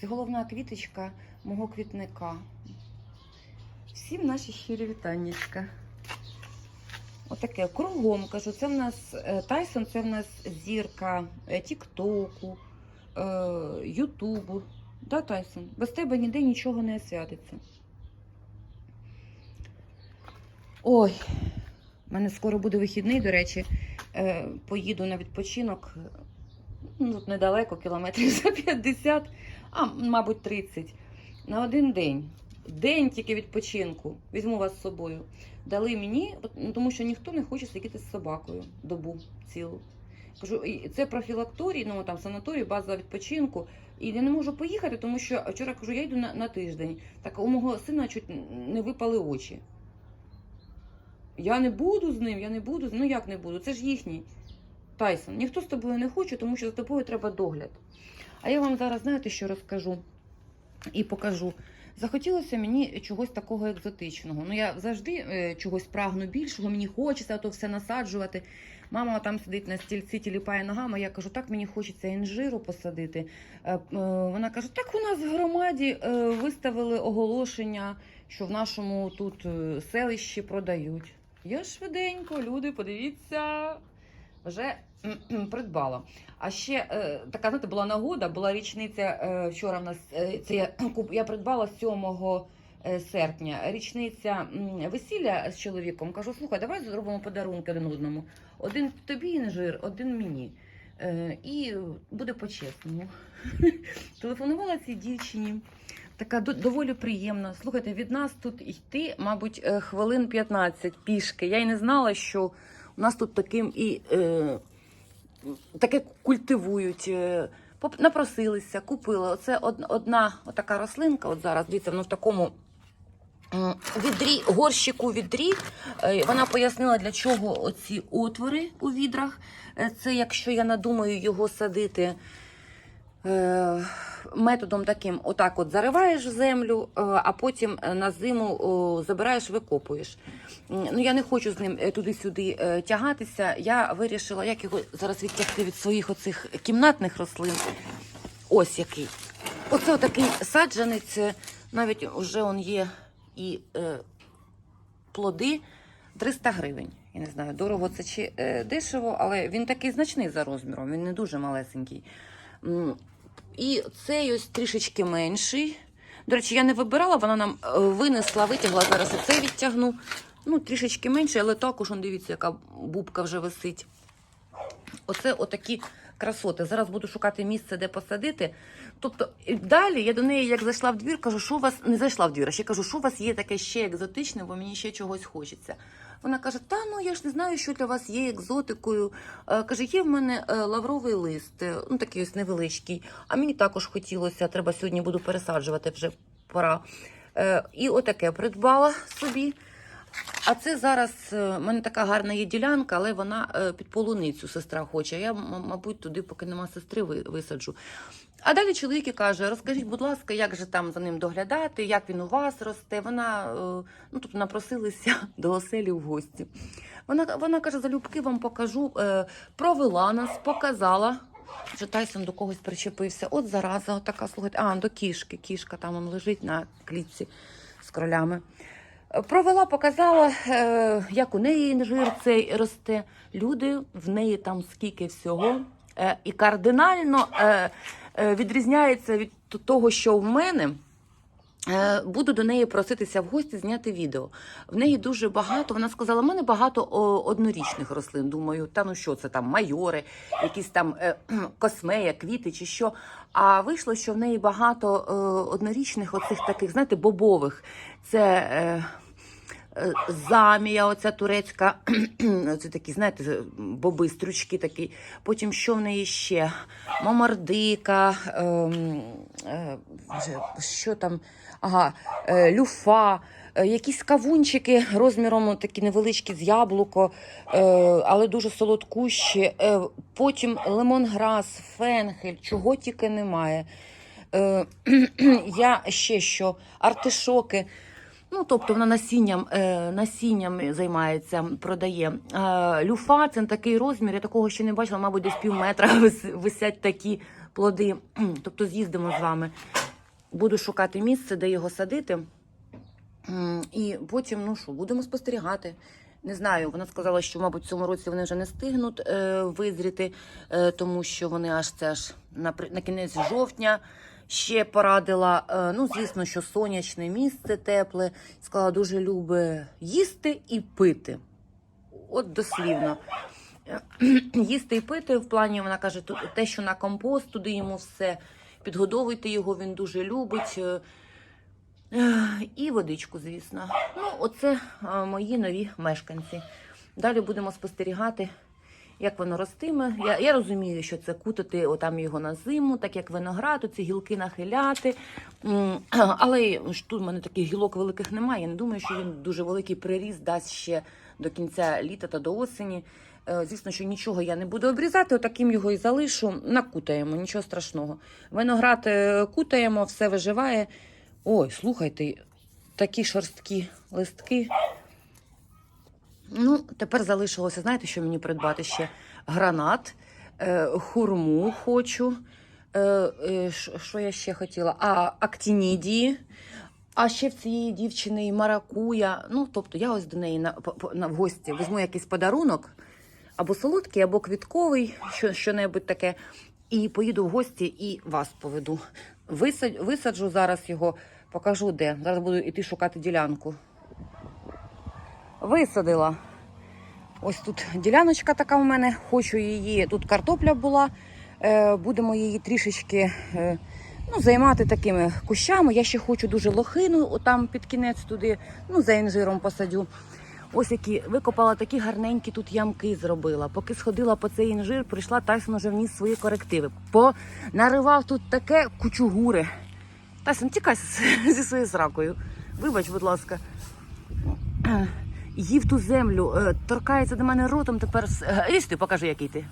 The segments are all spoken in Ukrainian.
Це головна квіточка мого квітника. Всім наші щирі вітаннячка. Отаке кругом кажу, це в нас е, Тайсон, це в нас зірка е, Тіктоку, е, Ютубу. Да, Тайсон? Без тебе ніде нічого не освятиться. Ой, в мене скоро буде вихідний, до речі. Поїду на відпочинок. Ну, тут недалеко, кілометрів за 50, а, мабуть, 30. На один день. День тільки відпочинку. Візьму вас з собою. Дали мені, ну, тому що ніхто не хоче сидіти з собакою добу цілу. Кажу, це профілакторій, ну там санаторій, база відпочинку. І я не можу поїхати, тому що вчора кажу, я йду на, на тиждень. Так у мого сина чуть не випали очі. Я не буду з ним, я не буду. Ну як не буду? Це ж їхній. Тайсон, ніхто з тобою не хоче, тому що за тобою треба догляд. А я вам зараз знаєте, що розкажу і покажу. Захотілося мені чогось такого екзотичного. Ну я завжди е, чогось прагну більшого, мені хочеться то все насаджувати. Мама там сидить на стільці, тіліпає ногами. Я кажу, так мені хочеться інжиру посадити. Е, е, Вона каже: так у нас в громаді виставили оголошення, що в нашому тут селищі продають. Я швиденько, люди, подивіться, вже придбала. А ще е, така, знаєте, була нагода, була річниця е, вчора в нас е, це я, придбала 7 е, серпня. Річниця весілля з чоловіком. Кажу, слухай, давай зробимо подарунки один одному. Один тобі інжир, один мені. І буде по-чесному. Телефонувала цій дівчині. Така до- доволі приємна. Слухайте, від нас тут йти, мабуть, хвилин 15 пішки. Я й не знала, що у нас тут таким і е, таке культивують. Е, Напросилися, купили. Оце одна така рослинка. От зараз дивіться, воно в такому відрі, горщику відрі. Е, Вона пояснила, для чого оці отвори у відрах. Е, Це якщо я надумаю його садити. Е, Методом таким, отак от зариваєш землю, е, а потім е, на зиму забираєш, викопуєш. Ну я не хочу з ним туди-сюди тягатися. Я вирішила, як його зараз відтягти від своїх оцих кімнатних рослин. Ось який. Оце отакий саджанець. Навіть вже он є і е, плоди 300 гривень. Я не знаю, дорого це чи е, дешево, але він такий значний за розміром, він не дуже малесенький. І цей ось трішечки менший. До речі, я не вибирала, вона нам е, винесла, витягла. Зараз оцей відтягну. Ну, трішечки менший, але також, дивіться, яка бубка вже висить. Оце отакі красоти. Зараз буду шукати місце, де посадити. Тобто, далі я до неї, як зайшла в двір, кажу, що у вас не зайшла в двір, а ще кажу, що у вас є таке ще екзотичне, бо мені ще чогось хочеться. Вона каже: Та ну я ж не знаю, що для вас є екзотикою. Е, каже, є в мене е, лавровий лист, е, ну такий ось невеличкий. А мені також хотілося, треба сьогодні буду пересаджувати вже пора. І отаке придбала собі. А це зараз е, в мене така гарна є ділянка, але вона е, під полуницю сестра хоче. Я, мабуть, туди, поки нема сестри, висаджу. А далі чоловік каже: розкажіть, будь ласка, як же там за ним доглядати, як він у вас росте. Вона е, ну тут напросилися до оселі в гості. Вона, вона каже: залюбки вам покажу. Провела нас, показала. Вже Тайсон до когось причепився. От зараза, така, слухайте, а, до кішки. Кішка там он лежить на клітці з кролями. Провела, показала, е, як у неї інжир цей росте. Люди, в неї там скільки всього. Е, і кардинально е, відрізняється від того, що в мене. Е, Буду до неї проситися в гості зняти відео. В неї дуже багато. Вона сказала, в мене багато однорічних рослин. Думаю, та ну що це там майори, якісь там е, космея, квіти чи що. А вийшло, що в неї багато е, однорічних, оцих таких, знаєте, бобових. Це замія, оця турецька, це такі, знаєте, боби, стручки такі. Потім що в неї ще? Мамардика, ем, е, що там, ага, е, люфа, е, якісь кавунчики розміром такі невеличкі з яблуко, але дуже солодкущі. Потім лемонграс, фенхель, чого тільки немає. Я ще що, артишоки. Ну, тобто вона насінням, е, насінням займається, продає. Е, люфа це такий розмір, я такого ще не бачила, мабуть, десь пів метра вис- висять такі плоди. Тобто з'їздимо з вами. буду шукати місце, де його садити. І потім, ну що, будемо спостерігати. Не знаю, вона сказала, що, мабуть, в цьому році вони вже не стигнуть е, визріти, тому що вони аж це аж на кінець жовтня ще порадила. Е, ну, звісно, що сонячне місце тепле. Сказала, дуже любить їсти і пити. От дослівно. Їсти і пити в плані, вона каже, те, що на компост, туди йому все. Підгодовуйте його, він дуже любить. Е, І водичку, звісно. Ну, оце е, мої нові мешканці. Далі будемо спостерігати, як воно ростиме. Я, я розумію, що це кутати отам його на зиму, так як виноград, оці гілки нахиляти. Але ж тут в мене таких гілок великих немає. Я не думаю, що він дуже великий приріст дасть ще до кінця літа та до осені. Е, Звісно, що нічого я не буду обрізати, отаким його і залишу. Накутаємо, нічого страшного. Виноград е, кутаємо, все виживає. Ой, слухайте, такі шорсткі листки. Ну, тепер залишилося, знаєте, що мені придбати ще? Гранат, е, хурму хочу. Е, е, що я ще хотіла? А, актінідії. А ще в цієї дівчини і маракуя. Ну, тобто я ось до неї на, на в гості візьму якийсь подарунок, або солодкий, або квітковий, що, що-небудь таке. І поїду в гості і вас поведу. Висаджу зараз його, покажу де. Зараз буду йти шукати ділянку. Висадила. Ось тут діляночка така у мене. Хочу її. Тут картопля була. Е, будемо її трішечки е, ну, займати такими кущами. Я ще хочу дуже лохину, отам під кінець туди, ну, за інжиром посадю. Ось які викопала такі гарненькі тут ямки зробила. Поки сходила по цей інжир, прийшла Тайсон вже вніс свої корективи. Понаривав тут таке кучугури. Тайсон, тікай зі своєю сракою. Вибач, будь ласка. Їв ту землю, е, торкається до мене ротом, тепер. е, ти, покажи, який ти.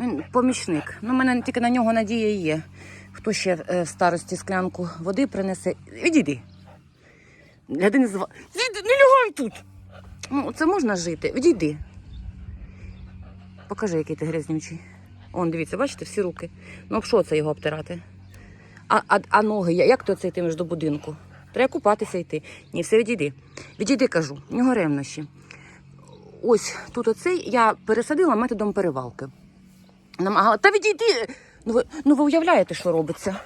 Він помічник. Ну, мене тільки на нього надія є. Хто ще е, в старості склянку води принесе. Відійди. Гляди, не зва... Не лягай тут. Ну, це можна жити. Відійди. Покажи, який ти грязнючий. Он, дивіться, бачите, всі руки. Ну, що це його обтирати? А, а, а ноги, як то це йтимеш до будинку? Треба купатися йти. Ні, все відійди. Відійди, кажу, в нього ревнощі. Ось тут оцей я пересадила методом перевалки. Намагала. Та відійди! Ну ви, ну ви уявляєте, що робиться?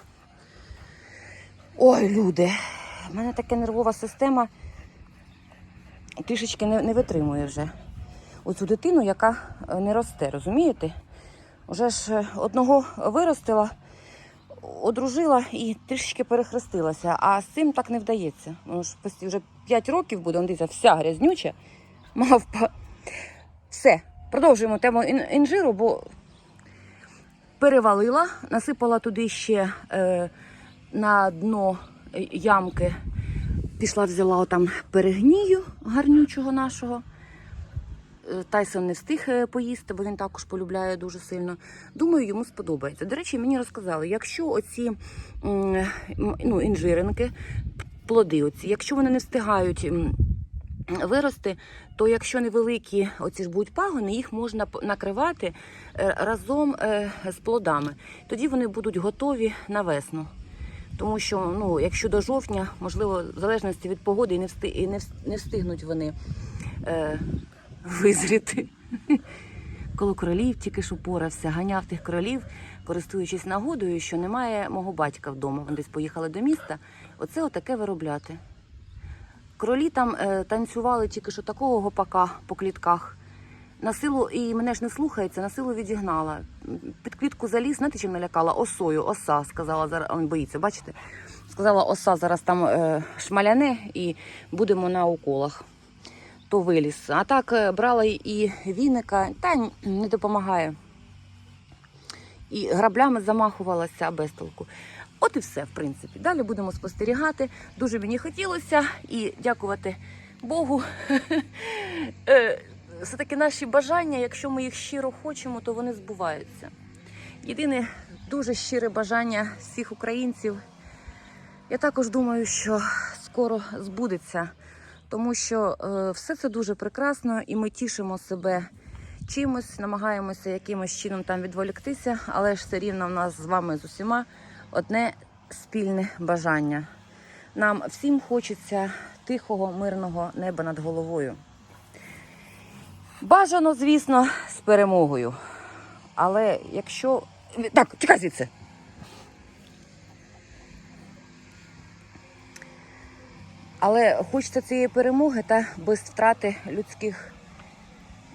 Ой, люди, в мене така нервова система трішечки не, не витримує вже. Оцю дитину, яка е, не росте, розумієте? Уже ж е, одного виростила, одружила і трішечки перехрестилася, а з цим так не вдається. Ну ж вже 5 років буде, дивіться, вся грязнюча, мавпа. Все, продовжуємо тему інжиру, бо перевалила, насипала туди ще е, на дно ямки. Пішла, взяла отам перегнію гарнючого нашого. Тайсон не встиг е, поїсти, бо він також полюбляє дуже сильно. Думаю, йому сподобається. До речі, мені розказали, якщо оці ну, інжиринки, плоди, оці, якщо вони не встигають вирости, то якщо невеликі оці ж будуть пагони, їх можна накривати е, разом е, з плодами. Тоді вони будуть готові на весну. Тому що, ну, якщо до жовтня, можливо, в залежності від погоди, і не, встигнуть вони визріти. Коло кролів тільки що порався, ганяв тих кролів, користуючись нагодою, що немає мого батька вдома. Вони десь поїхали до міста. Оце отаке виробляти. Кролі там е, танцювали тільки що такого гопака по клітках. На силу, і мене ж не слухається, на силу відігнала. Під квітку заліз, знаєте, чим налякала? Осою, оса, сказала, зараз він боїться, бачите? Сказала, оса зараз там е, шмаляне і будемо на уколах. То виліз. А так е, брала і віника, та не допомагає. І граблями замахувалася без толку. От і все, в принципі. Далі будемо спостерігати. Дуже мені хотілося і дякувати Богу. Е, Все-таки наші бажання, якщо ми їх щиро хочемо, то вони збуваються. Єдине дуже щире бажання всіх українців. Я також думаю, що скоро збудеться, тому що е, все це дуже прекрасно, і ми тішимо себе чимось, намагаємося якимось чином там відволіктися, але ж все рівно в нас з вами з усіма одне спільне бажання. Нам всім хочеться тихого, мирного неба над головою. Бажано, звісно, з перемогою. Але якщо. Так, тікай звідси. Але хочеться цієї перемоги та без втрати людських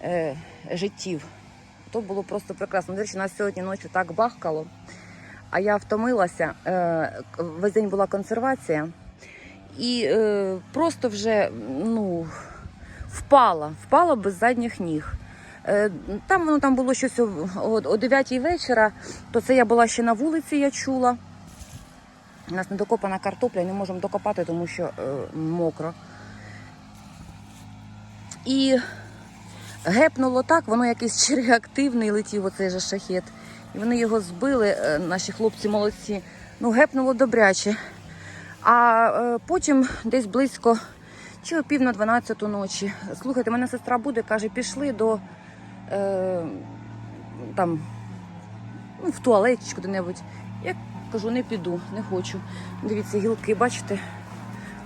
е, життів. То було просто прекрасно. До речі, нас сьогодні ночі так бахкало, а я втомилася. Е, весь день була консервація. І е, просто вже ну, впала, впала без задніх ніг. Е, там воно там було щось о 9 вечора, то це я була ще на вулиці, я чула. У нас недокопана картопля, не можемо докопати, тому що е, мокро. І гепнуло так, воно якийсь ще реактивний летів, оцей же шахет. І вони його збили, е, наші хлопці молодці. Ну, гепнуло добряче. А е, потім десь близько чи о пів на 12 ночі. Слухайте, мене сестра буде, каже, пішли до е, там, ну, в туалет чи куди-небудь. Я кажу, не піду, не хочу. Дивіться, гілки, бачите?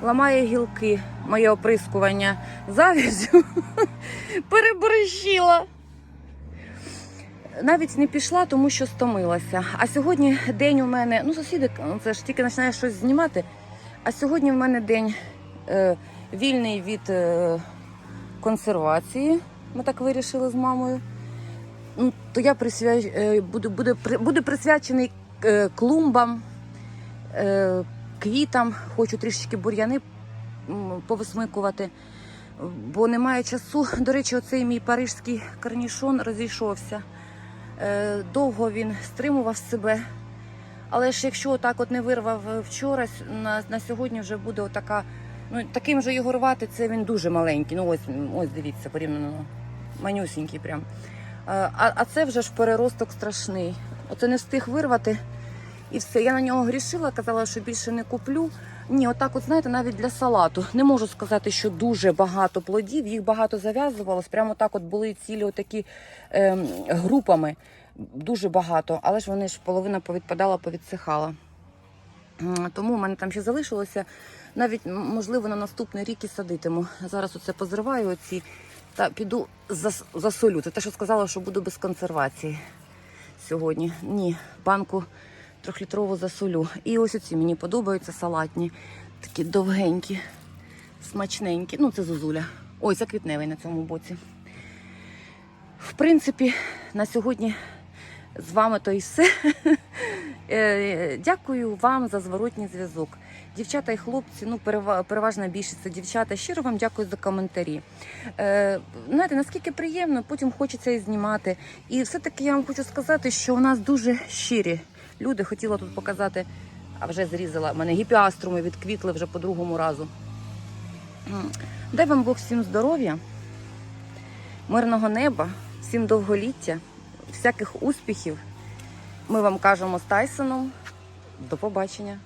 Ламає гілки, моє оприскування завіздю переборщила. Навіть не пішла, тому що стомилася. А сьогодні день у мене, ну сусіди, це ж тільки починає щось знімати. А сьогодні в мене день е, вільний від е, консервації. Ми так вирішили з мамою. Ну, то я присвя... е, буду, буде, буде присвячений клумбам, е, квітам. Хочу трішечки бур'яни повисмикувати, бо немає часу. До речі, оцей мій парижський корнішон розійшовся. Е, Довго він стримував себе. Але ж якщо отак от не вирвав вчора, на, на сьогодні вже буде отака. Ну, таким же його рвати, це він дуже маленький. Ну ось, ось дивіться, порівняно манюсінький прям. Е, А, а це вже ж переросток страшний. Оце не встиг вирвати. І все. Я на нього грішила, казала, що більше не куплю. Ні, отак, от знаєте, навіть для салату. Не можу сказати, що дуже багато плодів, їх багато зав'язувалось. Прямо так от були цілі отакі ем, групами. Дуже багато, але ж вони ж половина повідпадала, повідсихала. Тому в мене там ще залишилося. Навіть можливо на наступний рік і садитиму. Зараз оце позриваю оці та піду засолю. Це те, що сказала, що буду без консервації сьогодні. Ні, банку трьохлітрову засолю. І ось оці мені подобаються салатні, такі довгенькі, смачненькі. Ну, це зозуля. Ой, це квітневий на цьому боці. В принципі, на сьогодні з вами то і все. Е, Дякую вам за зворотній зв'язок. Дівчата і хлопці, ну переважна більшість це дівчата. Щиро вам дякую за коментарі. Е, знаєте, наскільки приємно, потім хочеться і знімати. І все-таки я вам хочу сказати, що у нас дуже щирі люди. Хотіла тут показати, а вже зрізала. Мене гіпіаструми відквітли вже по другому разу. Дай вам Бог всім здоров'я, мирного неба, всім довголіття, всяких успіхів. Ми вам кажемо з Тайсоном. До побачення.